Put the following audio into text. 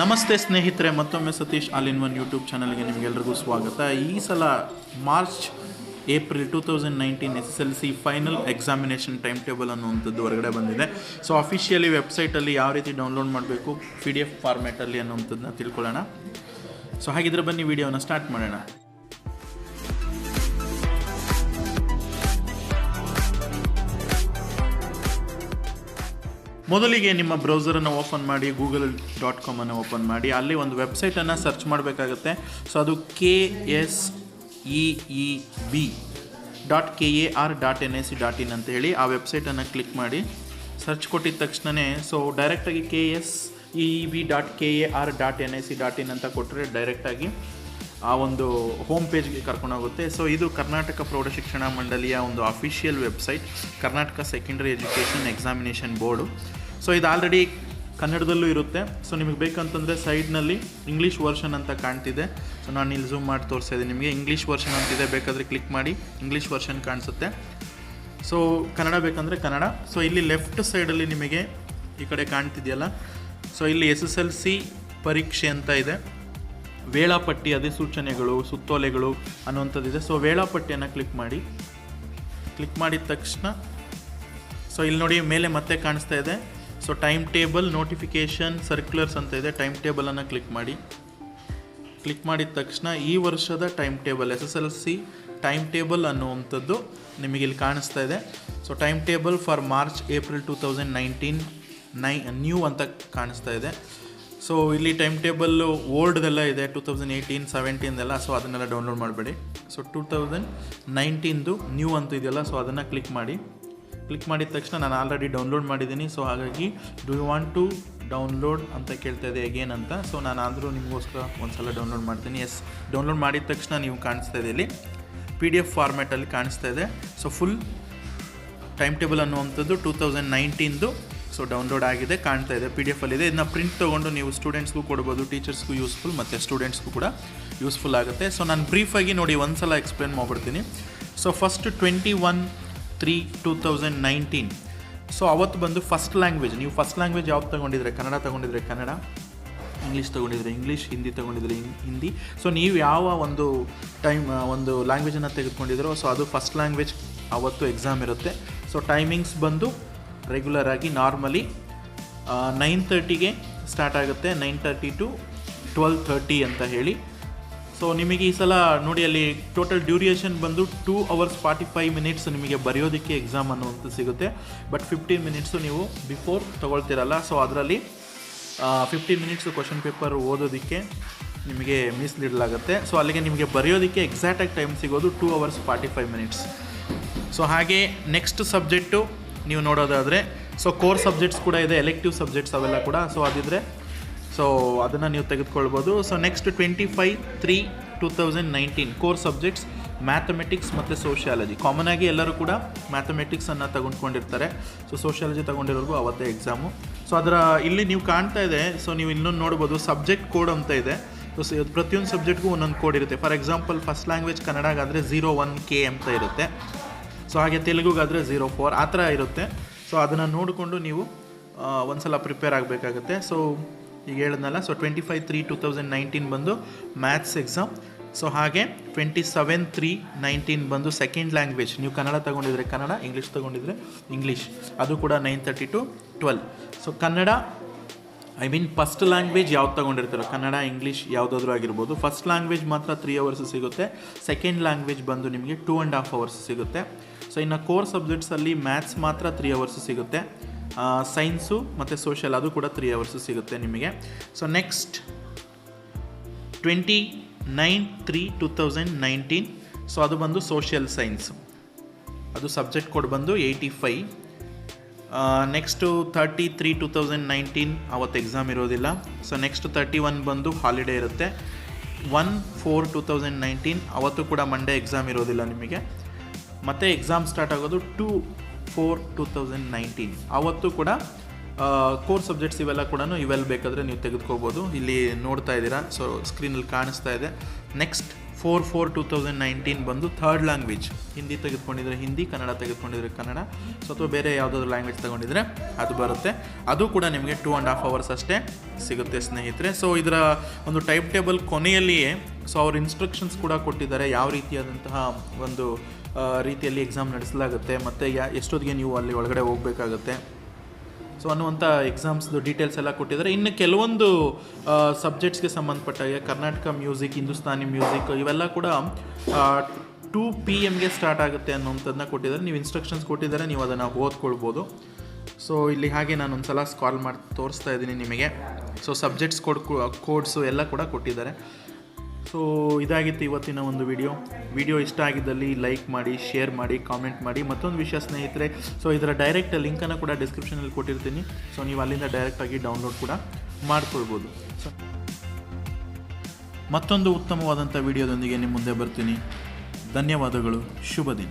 ನಮಸ್ತೆ ಸ್ನೇಹಿತರೆ, ಮತ್ತೊಮ್ಮೆ Satish all in one YouTube ಚಾನಲ್ಗೆ ನಿಮಗೆಲ್ರಿಗೂ ಸ್ವಾಗತ. ಈ ಸಲ March, April two thousand nineteen S L C final examination time table ಅನ್ನುವಂಥದ್ದು ಹೊರಗಡೆ ಬಂದಿದೆ. ಸೊ ಅಫಿಷಿಯಲಿ ವೆಬ್ಸೈಟಲ್ಲಿ ಯಾವ ರೀತಿ ಡೌನ್ಲೋಡ್ ಮಾಡಬೇಕು ಪಿ ಡಿ ಎಫ್ ಫಾರ್ಮ್ಯಾಟಲ್ಲಿ ಅನ್ನುವಂಥದ್ದನ್ನ ತಿಳ್ಕೊಳ್ಳೋಣ. ಸೊ, ಹಾಗಿದ್ರೆ ಬನ್ನಿ, ವಿಡಿಯೋನ ಸ್ಟಾರ್ಟ್ ಮಾಡೋಣ. ಮೊದಲಿಗೆ ನಿಮ್ಮ ಬ್ರೌಸರನ್ನು ಓಪನ್ ಮಾಡಿ ಗೂಗಲ್ ಡಾಟ್ ಕಾಮನ್ನು ಓಪನ್ ಮಾಡಿ, ಅಲ್ಲಿ ಒಂದು ವೆಬ್ಸೈಟನ್ನು ಸರ್ಚ್ ಮಾಡಬೇಕಾಗುತ್ತೆ. ಸೊ ಅದು K S E E B dot K A R dot N A C dot in ಅಂತ ಹೇಳಿ ಆ ವೆಬ್ಸೈಟನ್ನು ಕ್ಲಿಕ್ ಮಾಡಿ. ಸರ್ಚ್ ಕೊಟ್ಟಿದ ತಕ್ಷಣವೇ ಸೊ ಡೈರೆಕ್ಟಾಗಿ K S E B dot K A R dot N I C dot in ಅಂತ ಕೊಟ್ಟರೆ ಡೈರೆಕ್ಟಾಗಿ ಆ ಒಂದು ಹೋಮ್ ಪೇಜ್ಗೆ ಕರ್ಕೊಂಡೋಗುತ್ತೆ ಸೊ ಇದು ಕರ್ನಾಟಕ ಪ್ರೌಢಶಿಕ್ಷಣ ಮಂಡಳಿಯ ಒಂದು official website Karnataka secondary education examination board so ಇದು ಆಲ್ರೆಡಿ ಕನ್ನಡದಲ್ಲೂ ಇರುತ್ತೆ. ಸೊ ನಿಮಗೆ ಬೇಕಂತಂದರೆ ಸೈಡ್ನಲ್ಲಿ ಇಂಗ್ಲೀಷ್ ವರ್ಷನ್ ಅಂತ ಕಾಣ್ತಿದೆ. ಸೊ ನಾನು ಇಲ್ಲಿ ಝೂಮ್ ಮಾಡಿ ತೋರಿಸ್ತಾ ಇದ್ದೀನಿ. ನಿಮಗೆ ಇಂಗ್ಲೀಷ್ ವರ್ಷನ್ ಅಂತಿದೆ. ಬೇಕಾದರೆ ಕ್ಲಿಕ್ ಮಾಡಿ. ಇಂಗ್ಲೀಷ್ ವರ್ಷನ್ ಕಾಣಿಸುತ್ತೆ. ಸೊ ಕನ್ನಡ ಬೇಕಂದರೆ ಕನ್ನಡ. ಸೊ ಇಲ್ಲಿ ಲೆಫ್ಟ್ ಸೈಡಲ್ಲಿ ನಿಮಗೆ ಈ ಕಡೆ ಕಾಣ್ತಿದೆಯಲ್ಲ? ಸೊ ಇಲ್ಲಿ ಎಸ್ ಎಸ್ ಎಲ್ ಸಿ ಪರೀಕ್ಷೆ ಅಂತ ಇದೆ. ವೇಳಾಪಟ್ಟಿ ಅಧಿಸೂಚನೆಗಳು, ಸುತ್ತೋಲೆಗಳು ಅನ್ನುವಂಥದ್ದಿದೆ. ಸೊ ವೇಳಾಪಟ್ಟಿಯನ್ನು ಕ್ಲಿಕ್ ಮಾಡಿ. ಕ್ಲಿಕ್ ಮಾಡಿದ ತಕ್ಷಣ ಸೊ ಇಲ್ಲಿ ನೋಡಿ, ಮೇಲೆ ಮತ್ತೆ ಕಾಣಿಸ್ತಾ ಇದೆ. So time table notification circulars ಅಂತ ಇದೆ. ಟೈಮ್ ಟೇಬಲನ್ನು ಕ್ಲಿಕ್ ಮಾಡಿ. ಕ್ಲಿಕ್ ಮಾಡಿದ ತಕ್ಷಣ ಈ ವರ್ಷದ time table S S L C time table ಅನ್ನುವಂಥದ್ದು ನಿಮಗೆ ಇಲ್ಲಿ ಕಾಣಿಸ್ತಾ ಇದೆ. So time table for March April two thousand nineteen ನೈ ನ್ಯೂ ಅಂತ ಕಾಣಿಸ್ತಾ ಇದೆ. ಸೊ ಇಲ್ಲಿ ಟೈಮ್ ಟೇಬಲ್ಲು ಓಲ್ಡ್ದೆಲ್ಲ ಇದೆ ಟೂ ತೌಸಂಡ್ ಏಯ್ಟೀನ್ ಸೆವೆಂಟೀನ್ದೆಲ್ಲ ಸೊ ಅದನ್ನೆಲ್ಲ ಡೌನ್ಲೋಡ್ ಮಾಡಬೇಡಿ. ಸೊ ಟೂ ತೌಸಂಡ್ ನೈನ್ಟೀನ್ದು ನ್ಯೂ ಅಂತ ಇದೆಯಲ್ಲ ಸೊ ಅದನ್ನು ಕ್ಲಿಕ್ ಮಾಡಿ. ಕ್ಲಿಕ್ ಮಾಡಿದ ತಕ್ಷಣ ನಾನು ಆಲ್ರೆಡಿ ಡೌನ್ಲೋಡ್ ಮಾಡಿದ್ದೀನಿ. ಸೊ ಹಾಗಾಗಿ do you want to download ಅಂತ ಕೇಳ್ತಾ ಇದೆ ಅಗೇನ್ ಅಂತ. ಸೊ ನಾನು ಆದರೂ ನಿಮಗೋಸ್ಕರ ಒಂದು ಸಲ ಡೌನ್ಲೋಡ್ ಮಾಡ್ತೀನಿ. ಎಸ್ ಡೌನ್ಲೋಡ್ ಮಾಡಿದ ತಕ್ಷಣ ನೀವು ಕಾಣಿಸ್ತಾ ಇದೆ ಇಲ್ಲಿ. ಪಿ ಡಿ ಎಫ್ ಫಾರ್ಮ್ಯಾಟಲ್ಲಿ ಕಾಣಿಸ್ತಾ ಇದೆ. ಸೊ ಫುಲ್ ಟೈಮ್ ಟೇಬಲ್ ಅನ್ನುವಂಥದ್ದು ಟೂ ತೌಸಂಡ್ ನೈನ್ಟೀನ್ದು ಸೊ ಡೌನ್ಲೋಡ್ ಆಗಿದೆ, ಕಾಣ್ತಾ ಇದೆ ಪಿ ಡಿ ಎಫ್ ಇದೆ. ಇದನ್ನ ಪ್ರಿಂಟ್ ತೊಗೊಂಡು ನೀವು ಸ್ಟೂಡೆಂಟ್ಸ್ಗೂ ಕೊಡ್ಬೋದು ಟೀಚರ್ಸ್ಗೂ ಯೂಸ್ಫುಲ್ ಮತ್ತು ಸ್ಟೂಡೆಂಟ್ಸ್ಗೂ ಕೂಡ ಯೂಸ್ಫುಲ್ ಆಗುತ್ತೆ. ಸೊ ನಾನು ಬ್ರೀಫಾಗಿ ನೋಡಿ ಒಂದು ಸಲ ಎಕ್ಸ್ಪ್ಲೇನ್ ಮಾಡ್ಬಿಡ್ತೀನಿ. So first twenty one three two thousand nineteen so ಅವತ್ತು ಬಂದು ಫಸ್ಟ್ ಲ್ಯಾಂಗ್ವೇಜ್ ನೀವು ಫಸ್ಟ್ ಲ್ಯಾಂಗ್ವೇಜ್ ಯಾವ್ದು ತೊಗೊಂಡಿದ್ರೆ? ಕನ್ನಡ ತೊಗೊಂಡಿದ್ರೆ ಕನ್ನಡ ಇಂಗ್ಲೀಷ್ ತೊಗೊಂಡಿದ್ರೆ ಇಂಗ್ಲೀಷ್ ಹಿಂದಿ ತೊಗೊಂಡಿದ್ರೆ ಹಿಂದಿ ಸೊ ನೀವು ಯಾವ ಒಂದು ಟೈಮ್ ಒಂದು ಲ್ಯಾಂಗ್ವೇಜನ್ನು ತೆಗೆದುಕೊಂಡಿದ್ರೋ ಸೊ ಅದು ಫಸ್ಟ್ ಲ್ಯಾಂಗ್ವೇಜ್ ಅವತ್ತು ಎಕ್ಸಾಮ್ ಇರುತ್ತೆ. ಸೊ ಟೈಮಿಂಗ್ಸ್ ಬಂದು ರೆಗ್ಯುಲರ್ ಆಗಿ ನಾರ್ಮಲಿ ನೈನ್ ತರ್ಟಿಗೆ ಸ್ಟಾರ್ಟ್ ಆಗುತ್ತೆ. Nine thirty to twelve thirty ಅಂತ ಹೇಳಿ. ಸೊ ನಿಮಗೆ ಈ ಸಲ ನೋಡಿ, ಅಲ್ಲಿ ಟೋಟಲ್ ಡ್ಯೂರಿಯೇಷನ್ ಬಂದು two hours forty five minutes ನಿಮಗೆ ಬರೆಯೋದಕ್ಕೆ ಎಕ್ಸಾಮ್ ಅನ್ನುವಂಥ ಸಿಗುತ್ತೆ. ಬಟ್ ಫಿಫ್ಟೀನ್ ಮಿನಿಟ್ಸು ನೀವು ಬಿಫೋರ್ ತೊಗೊಳ್ತಿರಲ್ಲ. ಸೊ ಅದರಲ್ಲಿ ಫಿಫ್ಟೀನ್ ಮಿನಿಟ್ಸ್ ಕ್ವಶನ್ ಪೇಪರ್ ಓದೋದಕ್ಕೆ ನಿಮಗೆ ಮೀಸಲಿಡಲಾಗುತ್ತೆ ಸೊ ಅಲ್ಲಿಗೆ ನಿಮಗೆ ಬರೆಯೋದಕ್ಕೆ ಎಕ್ಸಾಕ್ಟಾಗಿ ಟೈಮ್ ಸಿಗೋದು two hours forty five minutes so ಹಾಗೆ ನೆಕ್ಸ್ಟ್ ಸಬ್ಜೆಕ್ಟು ನೀವು ನೋಡೋದಾದರೆ ಸೊ ಕೋರ್ ಸಬ್ಜೆಕ್ಟ್ಸ್ ಕೂಡ ಇದೆ ಎಲೆಕ್ಟಿವ್ ಸಬ್ಜೆಕ್ಟ್ಸ್ ಅವೆಲ್ಲ ಕೂಡ. ಸೊ ಅದಿದ್ರೆ ಸೊ ಅದನ್ನು ನೀವು ತೆಗೆದುಕೊಳ್ಬೋದು. So next twenty five three two thousand nineteen core subjects mathematics ಮತ್ತು ಸೋಷಿಯಾಲಜಿ ಕಾಮನ್ ಆಗಿ ಎಲ್ಲರೂ ಕೂಡ ಮ್ಯಾಥಮೆಟಿಕ್ಸನ್ನು ತಗೊಂಡ್ಕೊಂಡಿರ್ತಾರೆ. ಸೊ ಸೋಷಿಯಾಲಜಿ ತಗೊಂಡಿರೋರ್ಗು ಅವತ್ತೇ ಎಕ್ಸಾಮು ಸೊ ಅದರ ಇಲ್ಲಿ ನೀವು ಕಾಣ್ತಾ ಇದೆ. ಸೊ ನೀವು ಇನ್ನೊಂದು ನೋಡ್ಬೋದು. ಸಬ್ಜೆಕ್ಟ್ ಕೋಡ್ ಅಂತ ಇದೆ. ಸೊ ಪ್ರತಿಯೊಂದು ಸಬ್ಜೆಕ್ಟ್ಗೂ ಒಂದೊಂದು ಕೋಡ್ ಇರುತ್ತೆ. ಫಾರ್ ಎಕ್ಸಾಂಪಲ್ ಫಸ್ಟ್ ಲ್ಯಾಂಗ್ವೇಜ್ ಕನ್ನಡಗಾದರೆ ಝೀರೋ ಒನ್ ಕೆ ಅಂತ ಇರುತ್ತೆ. ಸೊ ಹಾಗೆ ತೆಲುಗುಗಾದರೆ ಝೀರೋ ಫೋರ್ ಆ ಥರ ಇರುತ್ತೆ. ಸೊ ಅದನ್ನು ನೋಡಿಕೊಂಡು ನೀವು ಒಂದು ಸಲ ಪ್ರಿಪೇರ್ ಆಗಬೇಕಾಗುತ್ತೆ. ಸೊ ಈಗ ಹೇಳಿದ್ನಲ್ಲ so twenty five three two thousand nineteen ಬಂದು ಮ್ಯಾಥ್ಸ್ ಎಕ್ಸಾಮ್ ಸೊ ಹಾಗೆ ಟ್ವೆಂಟಿ ಸೆವೆನ್ ತ್ರೀ ನೈನ್ಟೀನ್ ಬಂದು ಸೆಕೆಂಡ್ ಲ್ಯಾಂಗ್ವೇಜ್ ನೀವು ಕನ್ನಡ ತಗೊಂಡಿದ್ರೆ ಕನ್ನಡ ಇಂಗ್ಲೀಷ್ ತೊಗೊಂಡಿದ್ರೆ ಇಂಗ್ಲೀಷ್ ಅದು ಕೂಡ nine thirty to twelve so Kannada I mean first language ಯಾವ್ದು ತೊಗೊಂಡಿರ್ತಾರೋ, ಕನ್ನಡ ಇಂಗ್ಲೀಷ್ ಯಾವುದಾದ್ರೂ ಆಗಿರ್ಬೋದು ಫಸ್ಟ್ ಲ್ಯಾಂಗ್ವೇಜ್ ಮಾತ್ರ ತ್ರೀ ಅವರ್ಸ್ ಸಿಗುತ್ತೆ. ಸೆಕೆಂಡ್ ಲ್ಯಾಂಗ್ವೇಜ್ ಬಂದು ನಿಮಗೆ ಟೂ ಆ್ಯಂಡ್ ಹಾಫ್ ಅವರ್ಸ್ ಸಿಗುತ್ತೆ. ಸೊ ಇನ್ನು ಕೋರ್ ಸಬ್ಜೆಕ್ಟ್ಸಲ್ಲಿ ಮ್ಯಾಥ್ಸ್ ಮಾತ್ರ ತ್ರೀ ಅವರ್ಸ್ ಸಿಗುತ್ತೆ. ಸೈನ್ಸು ಮತ್ತು ಸೋಷಿಯಲ್ ಅದು ಕೂಡ ತ್ರೀ ಅವರ್ಸು ಸಿಗುತ್ತೆ ನಿಮಗೆ. So next twenty nine three two thousand nineteen so ಅದು ಬಂದು ಸೋಷಿಯಲ್ ಸೈನ್ಸ್ ಅದು ಸಬ್ಜೆಕ್ಟ್ ಕೊಡ್ ಬಂದು eighty five next thirty three two thousand nineteen ಅವತ್ತು ಎಕ್ಸಾಮ್ ಇರೋದಿಲ್ಲ. ಸೊ ನೆಕ್ಸ್ಟ್ ತರ್ಟಿ ಒನ್ ಬಂದು ಹಾಲಿಡೇ ಇರುತ್ತೆ. One four two thousand nineteen ಅವತ್ತು ಕೂಡ ಮಂಡೇ ಎಕ್ಸಾಮ್ ಇರೋದಿಲ್ಲ ನಿಮಗೆ. ಮತ್ತು ಎಕ್ಸಾಮ್ ಸ್ಟಾರ್ಟ್ ಆಗೋದು two four two thousand nineteen ಆವತ್ತು ಕೂಡ ಕೋರ್ ಸಬ್ಜೆಕ್ಟ್ಸ್ ಇವೆಲ್ಲ ಕೂಡ ಇವೆಲ್ಲ ಬೇಕಾದರೆ ನೀವು ತೆಗೆದುಕೋಬೋದು ಇಲ್ಲಿ ನೋಡ್ತಾ ಇದ್ದೀರಾ ಸೊ ಸ್ಕ್ರೀನಲ್ಲಿ ಕಾಣಿಸ್ತಾ ಇದೆ. Next four four two thousand nineteen ಬಂದು ಥರ್ಡ್ ಲ್ಯಾಂಗ್ವೇಜ್ ಹಿಂದಿ ತೆಗೆದುಕೊಂಡಿದ್ರೆ ಹಿಂದಿ, ಕನ್ನಡ ತೆಗೆದುಕೊಂಡಿದ್ರೆ ಕನ್ನಡ. ಸೊ ಅಥವಾ ಬೇರೆ ಯಾವುದಾದ್ರು ಲ್ಯಾಂಗ್ವೇಜ್ ತಗೊಂಡಿದ್ರೆ ಅದು ಬರುತ್ತೆ. ಅದು ಕೂಡ ನಿಮಗೆ ಟೂ ಆ್ಯಂಡ್ ಹಾಫ್ ಅವರ್ಸ್ ಅಷ್ಟೇ ಸಿಗುತ್ತೆ, ಸ್ನೇಹಿತರೆ. ಸೊ ಇದರ ಒಂದು ಟೈಪ್ ಟೇಬಲ್ ಕೊನೆಯಲ್ಲಿಯೇ ಸೊ ಅವ್ರ ಇನ್ಸ್ಟ್ರಕ್ಷನ್ಸ್ ಕೂಡ ಕೊಟ್ಟಿದ್ದಾರೆ. ಯಾವ ರೀತಿಯಾದಂತಹ ಒಂದು ರೀತಿಯಲ್ಲಿ ಎಕ್ಸಾಮ್ ನಡೆಸಲಾಗುತ್ತೆ ಮತ್ತು ಯಾ ಎಷ್ಟೊತ್ತಿಗೆ ನೀವು ಅಲ್ಲಿ ಒಳಗಡೆ ಹೋಗಬೇಕಾಗುತ್ತೆ. ಸೊ ಅನ್ನುವಂಥ ಎಕ್ಸಾಮ್ಸ್ದು ಡೀಟೇಲ್ಸ್ ಎಲ್ಲ ಕೊಟ್ಟಿದ್ದಾರೆ. ಇನ್ನು ಕೆಲವೊಂದು ಸಬ್ಜೆಕ್ಟ್ಸ್ಗೆ ಸಂಬಂಧಪಟ್ಟ ಕರ್ನಾಟಕ ಮ್ಯೂಸಿಕ್ ಹಿಂದೂಸ್ತಾನಿ ಮ್ಯೂಸಿಕ್ ಇವೆಲ್ಲ ಕೂಡ ಟೂ ಪಿ ಎಮ್ಗೆ ಸ್ಟಾರ್ಟ್ ಆಗುತ್ತೆ ಅನ್ನೋಂಥದ್ದನ್ನ ಕೊಟ್ಟಿದ್ದಾರೆ. ನೀವು ಇನ್ಸ್ಟ್ರಕ್ಷನ್ಸ್ ಕೊಟ್ಟಿದ್ದಾರೆ, ನೀವು ಅದನ್ನು ಓದ್ಕೊಳ್ಬೋದು. ಸೊ ಇಲ್ಲಿ ಹಾಗೆ ನಾನು ಒಂದು ಸಲ ಸ್ಕಾಲ್ ಮಾಡಿ ತೋರಿಸ್ತಾ ಇದ್ದೀನಿ ನಿಮಗೆ. ಸೊ ಸಬ್ಜೆಕ್ಟ್ಸ್ ಕೊಡ್ ಕೋಡ್ಸು ಎಲ್ಲ ಕೂಡ ಕೊಟ್ಟಿದ್ದಾರೆ. ಸೊ, ಇದಾಗಿತ್ತು ಇವತ್ತಿನ ಒಂದು ವಿಡಿಯೋ. ವಿಡಿಯೋ ಇಷ್ಟ ಆಗಿದ್ದಲ್ಲಿ ಲೈಕ್ ಮಾಡಿ, ಶೇರ್ ಮಾಡಿ, ಕಾಮೆಂಟ್ ಮಾಡಿ. ಮತ್ತೊಂದು ವಿಷಯ ಸ್ನೇಹಿತರೆ, ಸೊ, ಇದರ ಡೈರೆಕ್ಟ್ ಲಿಂಕನ್ನು ಕೂಡ ಡಿಸ್ಕ್ರಿಪ್ಷನಲ್ಲಿ ಕೊಟ್ಟಿರ್ತೀನಿ. ಸೊ, ನೀವು ಅಲ್ಲಿಂದ ಡೈರೆಕ್ಟಾಗಿ ಡೌನ್ಲೋಡ್ ಕೂಡ ಮಾಡ್ಕೊಳ್ಬೋದು. ಸೊ, ಮತ್ತೊಂದು ಉತ್ತಮವಾದಂಥ ವಿಡಿಯೋದೊಂದಿಗೆ ನಿಮ್ಮ ಮುಂದೆ ಬರ್ತೀನಿ. ಧನ್ಯವಾದಗಳು. ಶುಭ ದಿನ.